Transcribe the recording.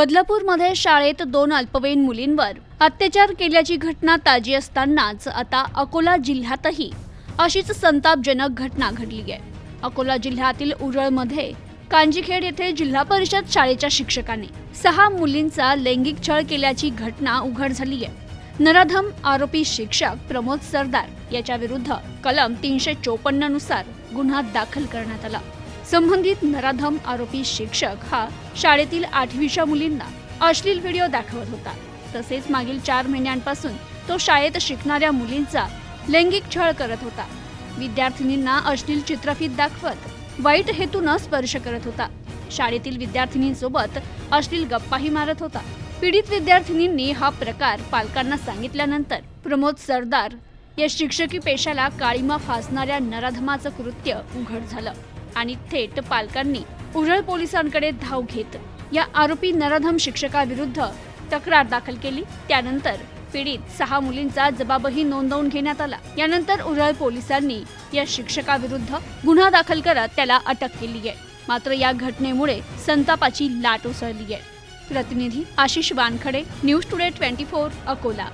बदलापूरमध्ये शाळेत दोन अल्पवयीन मुलींवर अत्याचार केल्याची घटना ताजी असतानाच आता अकोला जिल्ह्यातही अशीच संतापजनक घटना घडली आहे. अकोला जिल्ह्यातील उरळमध्ये कांजीखेड येथे जिल्हा परिषद शाळेच्या शिक्षकाने सहा मुलींचा लैंगिक छळ केल्याची घटना उघड झाली आहे. नराधम आरोपी शिक्षक प्रमोद सरदार याच्या विरुद्ध कलम तीनशे चोपन्ननुसार गुन्हा दाखल करण्यात आला. संबंधित नराधम आरोपी शिक्षक हा शाळेतील आठवीच्या मुलींना अश्लील व्हिडिओ दाखवत होता. तसेच मागील चार महिन्यांपासून तो शाळेत शिकणाऱ्या मुलींचा लैंगिक छळ करत होता. विद्यार्थिनींना अश्लील चित्रफित दाखवत वाईट हेतूनं स्पर्श करत होता. शाळेतील विद्यार्थिनींसोबत अश्लील गप्पाही मारत होता. पीडित विद्यार्थिनींनी हा प्रकार पालकांना सांगितल्यानंतर प्रमोद सरदार या शिक्षकी पेशाला काळीमा फासणाऱ्या नराधमाचं कृत्य उघड झालं. आणि थेट पालकांनी उजळ पोलिसांकडे धाव घेत या आरोपी नराधम शिक्षकाविरुद्ध तक्रार दाखल केली. त्यानंतर पीडित सहा मुलींचा जबाबही नोंदवून घेण्यात आला. यानंतर उरळ पोलिसांनी या शिक्षकाविरुद्ध गुन्हा दाखल करत त्याला अटक केली आहे. मात्र या घटनेमुळे संतापाची लाट उसळली आहे. प्रतिनिधी Ashish Wankhade news today twenty four Akola.